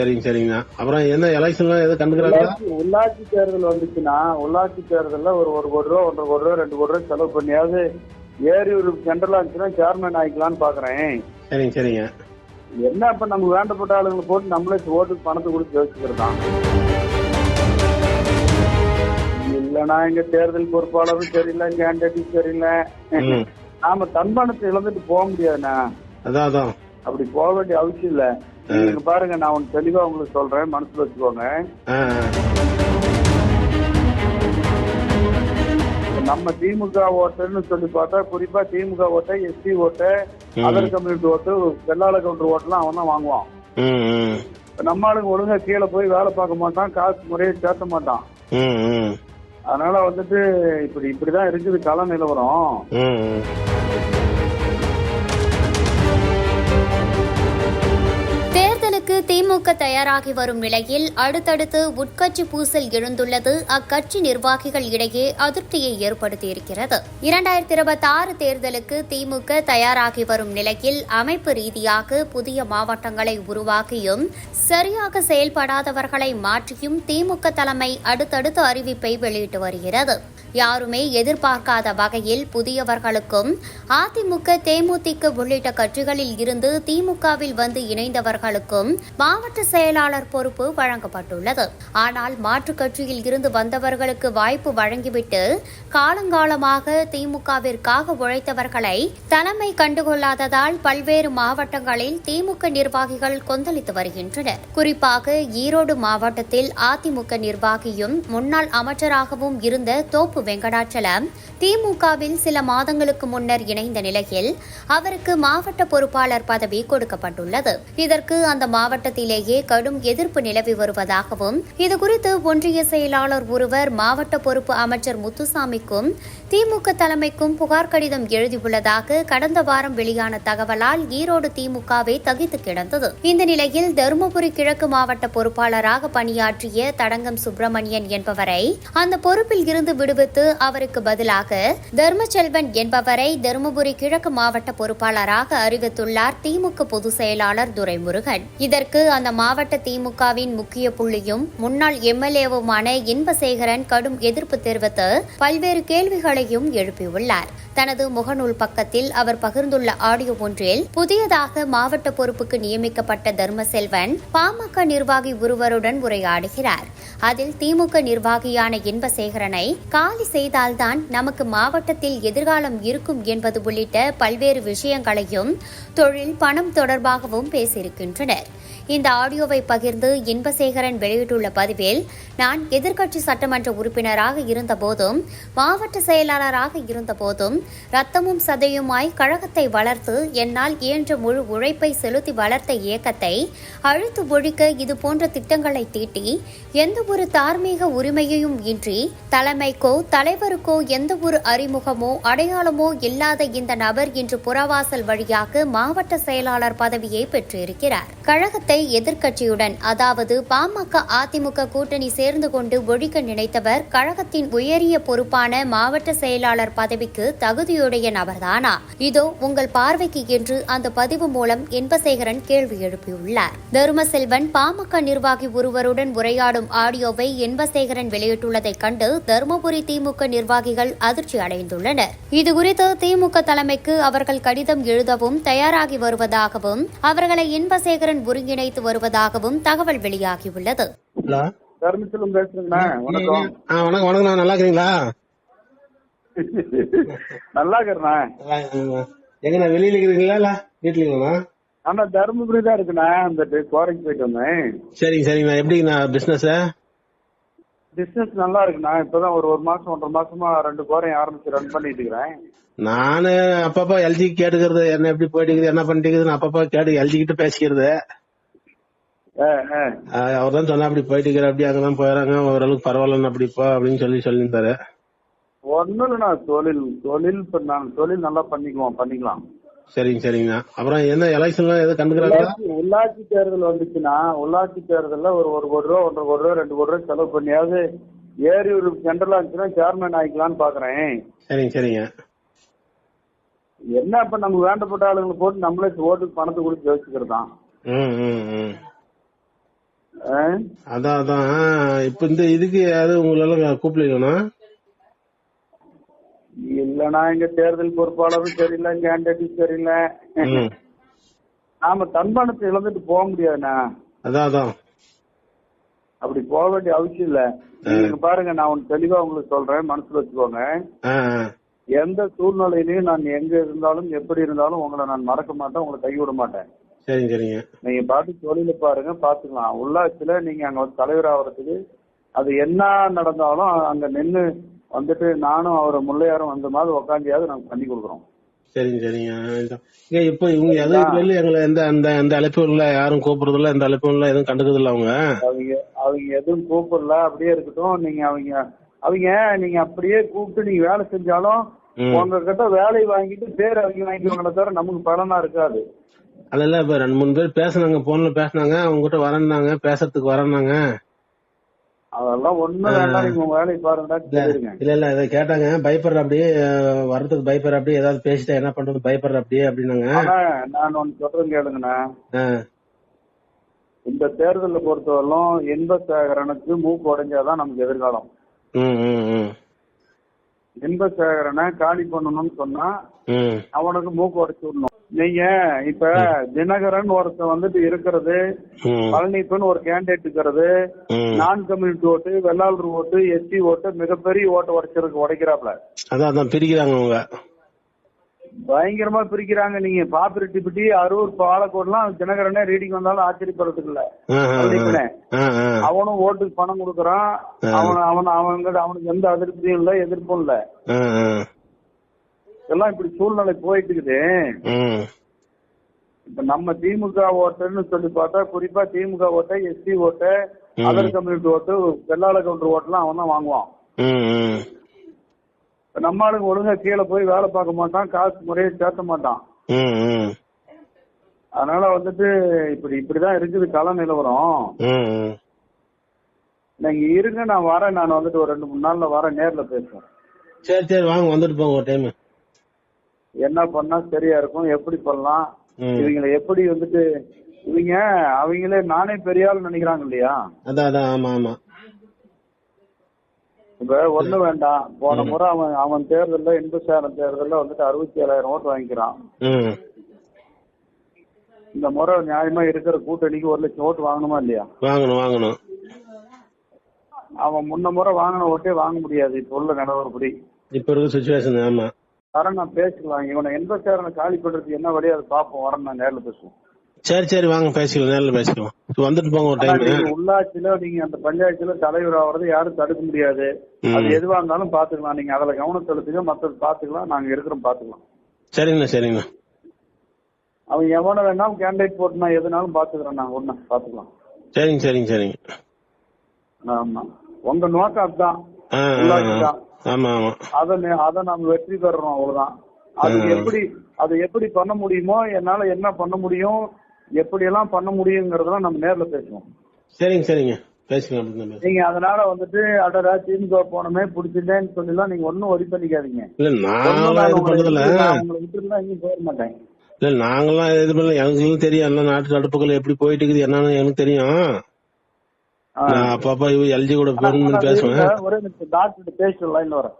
சரிங்க சரிங்கண்ணா அப்புறம் என்ன எலெக்ஷன்லாம் எதுவும் கண்டுக்கிறாங்களா? உள்ளாட்சி தேர்தல் வந்துச்சுன்னா உள்ளாட்சி தேர்தல்ல ஒரு ஒரு கோடி ரூபா ஒன்றரை கோடி ரூபா ரெண்டு கோடி ரூபா செலவு பண்ணியாவது ஏரியூர் சென்ட்ரலா இருந்துச்சுன்னா சேர்மன் ஆயிக்கலாம்னு பாக்குறேன். சரிங்க சரிங்க. என்ன இப்ப நம்ம வேண்டப்பட்ட ஆளுங்களை போட்டு நம்மளே ஓட்டுக்கு பணத்தை கொடுத்து யோசிக்கிறது? தான் இல்லைன்னா எங்க தேர்தல் பொறுப்பாளரும் சரியில்லை கேண்டிடேட்டும் சரியில்லை. நாம தன்மானத்தை இழந்துட்டு போக முடியாதுண்ணா. அதான் அதான். அப்படி போக வேண்டிய அவசியம் இல்ல. நீங்க பாருங்க நான் ஒன்னு தெளிவா உங்களுக்கு சொல்றேன். மனசுல வச்சுக்கோங்க. நம்ம திமுக ஓட்டுன்னு சொல்லி பார்த்தா குறிப்பா திமுக ஓட்டை எஸ்டி ஓட்டு. அதர் கம்யூனிட்டி ஓட்டு வெள்ளாள கவுண்டர் ஓட்டுலாம் அவன் தான் வாங்குவான். நம்ம ஆளுங்க ஒழுங்கா கீழே போய் வேலை பார்க்க மாட்டான் காசு முறையை சேர்த்த மாட்டான். அதனால வந்துட்டு இப்படி இப்படிதான் இருக்குது கள நிலவரம். திமுக தயாராகி வரும் நிலையில் அடுத்தடுத்து உட்கட்சி பூசல் எழுந்துள்ளது. அக்கட்சி நிர்வாகிகள் இடையே அதிருப்தியை ஏற்படுத்தியிருக்கிறது. இரண்டாயிரத்தி இருபத்தி ஆறு தேர்தலுக்கு திமுக தயாராகி வரும் நிலையில் அமைப்பு ரீதியாக புதிய மாவட்டங்களை உருவாக்கியும் சரியாக செயல்படாதவர்களை மாற்றியும் திமுக தலைமை அடுத்தடுத்து அறிவிப்பை வெளியிட்டு வருகிறது. யாருமே எதிர்பார்க்காத வகையில் புதியவர்களுக்கும் அதிமுக தேமுதிக உள்ளிட்ட கட்சிகளில் இருந்து திமுகவில் வந்து இணைந்தவர்களுக்கும் மாவட்ட செயலாளர் பொறுப்பு வழங்கப்பட்டுள்ளது. ஆனால் மாற்றுக் கட்சியில் இருந்து வந்தவர்களுக்கு வாய்ப்பு வழங்கிவிட்டு காலங்காலமாக திமுகவிற்காக உழைத்தவர்களை தலைமை கண்டுகொள்ளாததால் பல்வேறு மாவட்டங்களில் திமுக நிர்வாகிகள் கொந்தளித்து வருகின்றனர். குறிப்பாக ஈரோடு மாவட்டத்தில் அதிமுக நிர்வாகியும் முன்னாள் அமைச்சராகவும் இருந்த தோப்பு வெங்கடாச்சலம் திமுகவில் சில மாதங்களுக்கு முன்னர் இணைந்த நிலையில் அவருக்கு மாவட்ட பொறுப்பாளர் பதவி கொடுக்கப்பட்டுள்ளது. இதற்கு அந்த மாவட்டத்தில் மாவட்டத்திலேயே கடும் எதிர்ப்பு நிலவி வருவதாகவும் இதுகுறித்து ஒன்றிய செயலாளர் ஒருவர் மாவட்ட பொறுப்பு அமைச்சர் முத்துசாமிக்கும் திமுக தலைமைக்கும் புகார் கடிதம் எழுதியுள்ளதாக கடந்த வாரம் வெளியான தகவலால் ஈரோடு திமுகவை தகித்து கிடந்தது. இந்த நிலையில் தருமபுரி கிழக்கு மாவட்ட பொறுப்பாளராக பணியாற்றிய தடங்கம் சுப்பிரமணியன் என்பவரை அந்த பொறுப்பில் இருந்து விடுவித்து அவருக்கு பதிலாக தர்மச்செல்வன் என்பவரை தருமபுரி கிழக்கு மாவட்ட பொறுப்பாளராக அறிவித்துள்ளார் திமுக பொதுச் செயலாளர் துரைமுருகன். இதற்கு அந்த மாவட்ட திமுகவின் முக்கிய புள்ளியும் முன்னாள் எம்எல்ஏவுமான இன்பசேகரன் கடும் எதிர்ப்பு தெரிவித்து பல்வேறு கேள்விகளையும் எழுப்பியுள்ளார். தனது முகநூல் பக்கத்தில் அவர் பகிர்ந்துள்ள ஆடியோ ஒன்றில் புதியதாக மாவட்ட பொறுப்புக்கு நியமிக்கப்பட்ட தர்மசெல்வன் பாமக நிர்வாகி ஒருவருடன் உரையாடுகிறார். அதில் திமுக நிர்வாகியான இன்பசேகரனை காலி செய்தால்தான் நமக்கு மாவட்டத்தில் எதிர்காலம் இருக்கும் என்பது உள்ளிட்ட பல்வேறு விஷயங்களையும் தொழில் பணம் தொடர்பாகவும் பேசியிருக்கின்றனர். இந்த ஆடியோவை பகிர்ந்து இன்பசேகரன் வெளியிட்டுள்ள பதிவில் நான் எதிர்க்கட்சி சட்டமன்ற உறுப்பினராக இருந்தபோதும் மாவட்ட செயலாளராக இருந்தபோதும் ரத்தமும் சதையுமாய் கழகத்தை வளர்த்து என்னால் இயன்ற முழு உழைப்பை செலுத்தி வளர்த்த இயக்கத்தை அழுத்து ஒழிக்க இதுபோன்ற திட்டங்களை தீட்டி எந்த ஒரு தார்மீக உரிமையையும் இன்றி தலைமைக்கோ தலைவருக்கோ எந்த ஒரு அறிமுகமோ அடையாளமோ இல்லாத இந்த நபர் இன்று புறவாசல் வழியாக மாவட்ட செயலாளர் பதவியை பெற்றிருக்கிறார். கழகத்தை எதிர்க்கட்சியுடன் அதாவது பாமக அதிமுக கூட்டணி சேர்ந்து கொண்டு ஒழிக்க நினைத்தவர் கழகத்தின் உயரிய பொறுப்பான மாவட்ட செயலாளர் பதவிக்கு தகுதியுடைய நபர்தானா? இதோ உங்கள் பார்வைக்கு என்று அந்த பதிவு மூலம் இன்பசேகரன் கேள்வி எழுப்பியுள்ளார். தருமசெல்வன் பாமக நிர்வாகி ஒருவருடன் உரையாடும் ஆடியோவை இன்பசேகரன் வெளியிட்டுள்ளதைக் கண்டு தருமபுரி திமுக நிர்வாகிகள் அதிர்ச்சி அடைந்துள்ளனர். இதுகுறித்து திமுக தலைமைக்கு அவர்கள் கடிதம் எழுதவும் தயாராகி வருவதாகவும் அவர்களை இன்பசேகரன் ஒருங்கிணைத்து வருவதாகவும் தகவல் வெளியாகியுள்ளது. ஹலோ? தர்மச்சலம் பேசுறேங்கண்ணா வணக்கம். வணக்கம் வணக்கண்ணா நல்லா இருக்கிறீங்களா நல்லா இருக்கிறண்ணா. எங்கண்ணா வெளியில இருக்கிறீங்களா இல்ல வீட்டுல இருக்கீங்களா ஆனா தருமபுரி தான் இருக்குண்ணா. அந்த கோரைக்கு போயிட்டு வந்தேன். சரிங்க சரிங்கண்ணா. எப்படிங்கண்ணா பிசினஸ் பிசினஸ் நல்லா இருக்குண்ணா இப்பதான் ஒரு ஒரு மாசம் ஒன்றரை மாசமா ரெண்டு கோரையும் ஆரம்பிச்சு ரன் பண்ணிட்டு இருக்கிறேன். நானு அப்பப்ப எல்ஜி கேட்டுக்கிறது என்ன எப்படி போயிட்டு இருக்குது, என்ன பண்ணிட்டு அப்பப்ப கேட்டு எல்ஜி கிட்ட பேசிக்கிறது. அவர் தான் சொன்னா அப்படி போயிட்டு அப்படி அங்கதான் போயிடறாங்க ஓரளவுக்கு பரவாயில்லன்னு அப்படி போ அப்படின்னு சொல்லி சொல்லியிருந்தாரு. ஒண்ணும் இல்லைண்ணா தொழில் தொழில் இப்ப நான் தொழில் நல்லா பண்ணிக்குவோம் பண்ணிக்கலாம். சரிங்க சரிங்கண்ணா. அப்புறம் என்ன எலெக்ஷன்லாம் எதுவும் கண்டுக்கிறாங்களா உள்ளாட்சி தேர்தல் வந்துச்சுன்னா உள்ளாட்சி தேர்தல்ல ஒரு ஒரு கோடி ரூபா ஒன்றரை கோடி ரூபா ரெண்டு கோடி ரூபா செலவு பண்ணியாவது ஏரியூர் சென்ட்ரலா இருந்துச்சுன்னா சேர்மன் ஆயிக்கலாம்னு பாக்குறேன். சரிங்க சரிங்க. என்ன இப்ப நம்ம வேண்டப்பட்ட ஆளுங்களை போட்டு நம்மளே ஓட்டுக்கு பணத்தை கொடுத்து யோசிக்கிறது தான் ம் ம் ம். ஆ? அதான் அதான். இப்ப இந்த இதுக்கு யாரு உங்களால கூப்பிடலீங்கண்ணா இல்லனா எங்க தேர்தல் பொறுப்பாளரும் சரியில்லை கேண்டிடேட்டும் சரியில்லை. நாம தன்மானத்தை இழந்துட்டு போக முடியாதுண்ணா. அதான் அதான். அப்படி போக வேண்டிய அவசியம் இல்ல. நீங்க பாருங்க நான் ஒன்னு தெளிவா உங்களுக்கு சொல்றேன் மனசுல வச்சுக்கோங்க. எந்த சூழ்நிலையிலையும் நான் எங்க இருந்தாலும் எப்படி இருந்தாலும் உங்களை நான் மறக்க மாட்டேன் உங்களை கைவிட மாட்டேன். சரிங்க சரிங்க. நீங்க பாட்டு தொழில பாருங்க பாத்துக்கலாம். உள்ளாட்சியில நீங்க அங்க வந்து தலைவர் ஆகிறதுக்கு அது என்ன நடந்தாலும் அங்க நின்னு வந்துட்டு நானும் அவர் முல்லையாரும் வந்த மாதிரி உக்காந்தியாவது நாங்க பண்ணி கொடுக்குறோம். சரிங்க சரிங்க. இப்ப இவங்க எதுவும் எங்களை எந்த அந்த அந்த அழைப்புல யாரும் கூப்பிடுறதில்ல எந்த அழைப்புல எதுவும் கண்டுக்கிறதில்ல அவங்க? அவங்க அவங்க எதுவும் கூப்பிடல அப்படியே இருக்கட்டும். நீங்க அவங்க அவங்க நீங்க அப்படியே கூப்பிட்டு நீங்க வேலை செஞ்சாலும். உங்ககிட்ட வேலை வாங்கிட்டு பேர் அவங்க வாங்கிக்குவாங்களே தவிர நமக்கு பலனா இருக்காது. அதெல்லாம் இப்ப ரெண்டு மூணு பேர் பேசுனாங்க போன்ல பேசுனாங்க அவங்க கிட்ட வரேன்னாங்க பேசுறதுக்கு வரேன்னாங்க. அதெல்லாம் வேண்டாம் நீங்க உங்க வேலையை தெரியுங்க இல்ல இல்ல இதை கேட்டாங்க பயப்படுற அப்படியே வர்றதுக்கு பயப்படுற அப்படியே ஏதாவது பேசிட்டா என்ன பண்றது பயப்படுற அப்படியே அப்படின்னாங்க. நான் ஒன்னு சொல்றேன் கேளுங்கண்ணா. இந்த தேர்தலை பொறுத்தவரையிலும் இன்ப சேகரனுக்கு மூக்கு உடைஞ்சாதான் நமக்கு எதிர்காலம். இன்ப சேகரனை காலி பண்ணணும்னு சொன்னா அவனுக்கு மூக்கு உடைச்சு விடணும். நீங்க இப்ப தினகரன் ஒருத்தன் வந்துட்டு இருக்கிறது பழனிப்பன் ஒரு கேண்டிடேட் இருக்கிறது. நான் கம்யூனிட்டி ஓட்டு வெள்ளாளர் ஓட்டு எஸ்டி ஓட்டு மிகப்பெரிய ஓட்டு உடைச்சிருக்கு உடைக்கிறாப்ல. அதான் அதான் பிரிக்கிறாங்க அவங்க. பயங்கரமா பிரிக்கிறாங்க நீங்க. பாப்பிரெட்டிப்பட்டி அரூர் பாலக்கோடுலாம் தினகரனே ரீடிங் வந்தாலும் ஆச்சரியப்படுறதுக்கு இல்ல. அவனும் ஓட்டுக்கு பணம் கொடுக்கறான். அவன் அவன் அவங்க அவனுக்கு எந்த அதிருப்தியும் இல்ல எதிர்ப்பும் இல்ல. எல்லாம் இப்படி சூழ்நிலை போயிட்டு இருக்குது இப்ப நம்ம திமுக ஓட்டுன்னு சொல்லி பார்த்தா குறிப்பா திமுக ஓட்டை எஸ்டி ஓட்டு அதர் கம்யூனிட்டி ஓட்டு வெள்ளாள கவுண்டர் ஓட்டுலாம் அவன் தான் வாங்குவான். நம்ம ஆளுங்க ஒழுங்கா கீழே போய் வேலை பார்க்க மாட்டான் காசு முறையை சேர்த்த மாட்டான். அதனால வந்துட்டு இப்படி இப்படிதான் இருக்குது கள நிலவரம். நீங்க இருங்க நான் வரேன். நான் வந்துட்டு ஒரு ரெண்டு மூணு நாள்ல வரேன் நேர்ல பேசுறேன். சரி சரி வாங்க வந்துட்டு போங்க ஒரு டைம் என்ன பண்ணா சரியா இருக்கும் எப்படி பண்ணலாம் இவங்களை எப்படி வந்துட்டு இவங்க அவங்களே நானே பெரிய ஆள் நினைக்கிறாங்க இல்லையா? அதான் அதான் ஆமா ஆமா. இப்ப ஒண்ணு வேண்டாம். போன முறை அவன் அவன் தேர்தல்ல இன்பசாரம் தேர்தல்ல வந்துட்டு அறுபத்தி ஏழாயிரம் ஓட்டு வாங்கிக்கிறான். இந்த முறை நியாயமா இருக்கிற கூட்டணிக்கு ஒரு லட்சம் ஓட்டு வாங்கணுமா இல்லையா? வாங்கணும் வாங்கணும். அவன் முன்ன முறை வாங்கின ஓட்டே வாங்க முடியாது இப்ப உள்ள நிலவரப்படி. இப்ப இருக்க சுச்சுவேஷன் ஆமா. வரேன் நான் பேசிக்கலாம். இவனை எண்பத்தாயிரம் காலி பண்றதுக்கு என்ன வழி அதை பார்ப்போம். வரேன் நான் நேர்ல பேசுவோம். சரி சரி வாங்க பேசிக்கலாம் நேரில் பேசிக்கலாம். வந்துட்டு போங்க ஒரு டைம் நீங்க உள்ளாட்சியில நீங்க அந்த பஞ்சாயத்துல தலைவர் ஆகிறது யாரும் தடுக்க முடியாது. அது எதுவா இருந்தாலும் பாத்துக்கலாம் நீங்க அதுல கவனம் செலுத்துங்க மத்தது பாத்துக்கலாம் நாங்க இருக்கிறோம் பாத்துக்கலாம் சரிங்கண்ணா சரிங்கண்ணா. அவன் எவன வேணாலும் கேண்டிடேட் போட்டு நான் எதுனாலும் பாத்துக்கிறேன் நான். ஒண்ணு பாத்துக்கலாம் சரிங்க சரிங்க சரிங்க. ஆமா. உங்க நோக்கம் அதுதான். உள்ளாட்சி. தான். அத அத நம்ம வெற்றி பெறணும் அவ்வளவுதான். அது எப்படி அது எப்படி பண்ண முடியுமோ என்னால என்ன பண்ண முடியும் எப்படி எல்லாம் பண்ண முடியுங்கிறதெல்லாம் நம்ம நேர்ல பேசுவோம். சரிங்க சரிங்க. நீங்க அதனால வந்துட்டு அடடா திமுக போனமே பிடிச்சிட்டேன்னு சொல்லிலாம் நீங்க ஒன்னும் ஒரி பண்ணிக்காதீங்க. உங்களை விட்டு- விட்டுலாம் எங்கேயும் போயிட மாட்டேன். இல்ல நாங்களாம் இது பண்ணல. எனக்கு தெரியும் எல்லாம் நாட்டு நடப்புகள் எப்படி போயிட்டு இருக்குது என்னன்னு எனக்கு தெரியும். நான் அப்பப்ப எல்ஜி கூட பேசுவேன். ஒரே டாக்டர் பேசிட்டு லைன்ல வரேன்